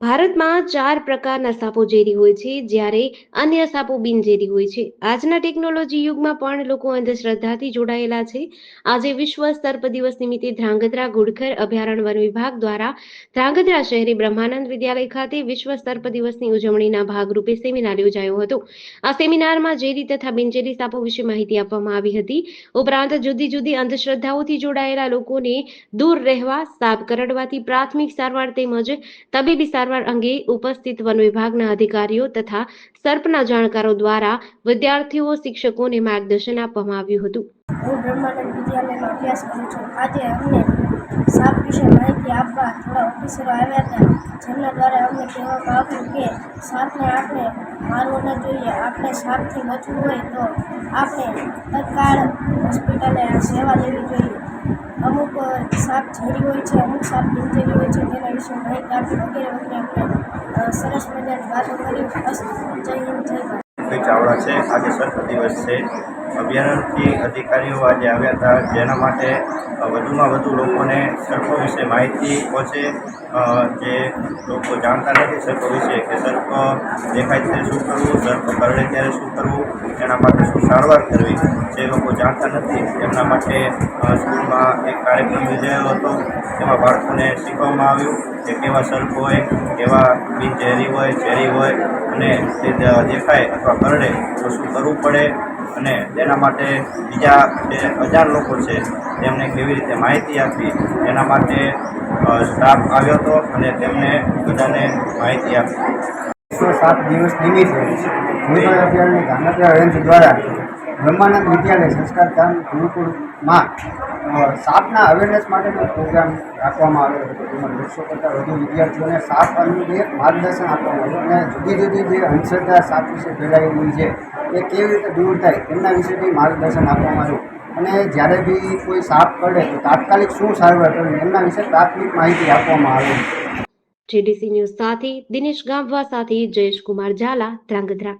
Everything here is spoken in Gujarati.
ભારતમાં ચાર પ્રકારના સાપો ઝેરી હોય છે, જ્યારે અન્ય સાપો બિનઝેરી હોય છે. આજના ટેકનોલોજી યુગમાં પણ લોકો અંધશ્રદ્ધાથી જોડાયેલા છે. આજે વિશ્વ સર્પ દિવસ નિમિત્તે ધ્રાંગધ્રા ગુડખર અભયારણ્ય વન વિભાગ દ્વારા ધ્રાંગધ્રા શહેરી બ્રહ્માનંદ વિદ્યાલય ખાતે વિશ્વ સર્પ દિવસની ઉજવણીના ભાગરૂપે સેમિનાર યોજાયો હતો. આ સેમિનારમાં ઝેરી તથા બિનઝેરી સાપો વિશે માહિતી આપવામાં આવી હતી. ઉપરાંત જુદી જુદી અંધશ્રદ્ધાઓથી જોડાયેલા લોકોને દૂર રહેવા, સાપ કરડવાથી પ્રાથમિક સારવાર તેમજ તબીબી સારવાર અંગે ઉપસ્થિત વન વિભાગના અધિકારીઓ તથા સર્પના જાણકારો દ્વારા વિદ્યાર્થીઓ, શિક્ષકોને માર્ગદર્શન આપવામાં આવ્યું હતું. બ્રહ્માનંદ વિદ્યાલયમાં અભ્યાસ કરું છું. આજે અમને સાપ વિશે માહિતી આપવા થોડા ઓફિસરો આવ્યા હતા, જેમના દ્વારા અમને કહેવામાં આવ્યું કે સાપને આપણે મારવો ન જોઈએ. આપણે સાપથી બચવું હોય તો આપણે તત્કાળ હોસ્પિટલે સેવા લેવી જોઈએ. અમુક સાપ ઝેરી હોય છે, અમુક સાપ બિનઝેરી હોય છે, તેના વિશે માહિતી આપી વગેરે વગેરે આપણે સરસ મજાની વાતો કરી. બસ, જય હિન્દ, જય ભાઈ ચાવડા છે. આજે સ્વચ્છ દિવસ છે. અભયારણ્યથી અધિકારીઓ આજે આવ્યા હતા, જેના માટે વધુમાં વધુ લોકોને સરખો વિશે માહિતી પહોંચે. જે લોકો જાણતા નથી સરખો વિશે કે સર્પ દેખાય ત્યારે શું કરવું સર્પ કરડે ત્યારે શું કરવું, એના માટે શું સારવાર કરવી, જે લોકો જાણતા નથી, એમના માટે સ્કૂલમાં એક કાર્યક્રમ યોજાયો હતો. તેમાં બાળકોને શીખવવામાં આવ્યું કે કેવા સર્પ હોય, કેવા બિનઝેરી હોય, ઝેરી હોય, અને તે દેખાય અથવા કરડે તો શું કરવું પડે અને તેના માટે બીજા જે હજાર લોકો છે, તેમને કેવી રીતે માહિતી આપવી એના માટે સ્ટાફ આવ્યો હતો અને તેમને બધાને માહિતી આપી. એકસો સાત દિવસ નિમિત્તે ગુરુકુળ અભિયાનની ગાંધીનગર દ્વારા બ્રહ્માનંદ વિદ્યાલય સંસ્કાર ધામ ગુરુકુળમાં સાપના અવેરનેસ માટેનો પ્રોગ્રામ રાખવામાં આવ્યો હતો. જેમાં દોઢસો કરતાં વધુ વિદ્યાર્થીઓને સાપ અંગે માર્ગદર્શન આપવામાં આવ્યું અને જુદી જુદી જે અંધશ્રદ્ધા સાપ વિશે ફેલાયેલી છે, એ કેવી રીતે દૂર થાય એમના વિશે બી માર્ગદર્શન આપવામાં આવ્યું. અને જ્યારે બી કોઈ સાપ પડે તો તાત્કાલિક શું સારવાર કરવી એમના વિશે પ્રાથમિક માહિતી આપવામાં આવે જીડીસી ન્યૂઝ સાથે દિનેશ ગામવા સાથે જયેશ કુમાર ઝાલા ધ્રાંગધ્રા.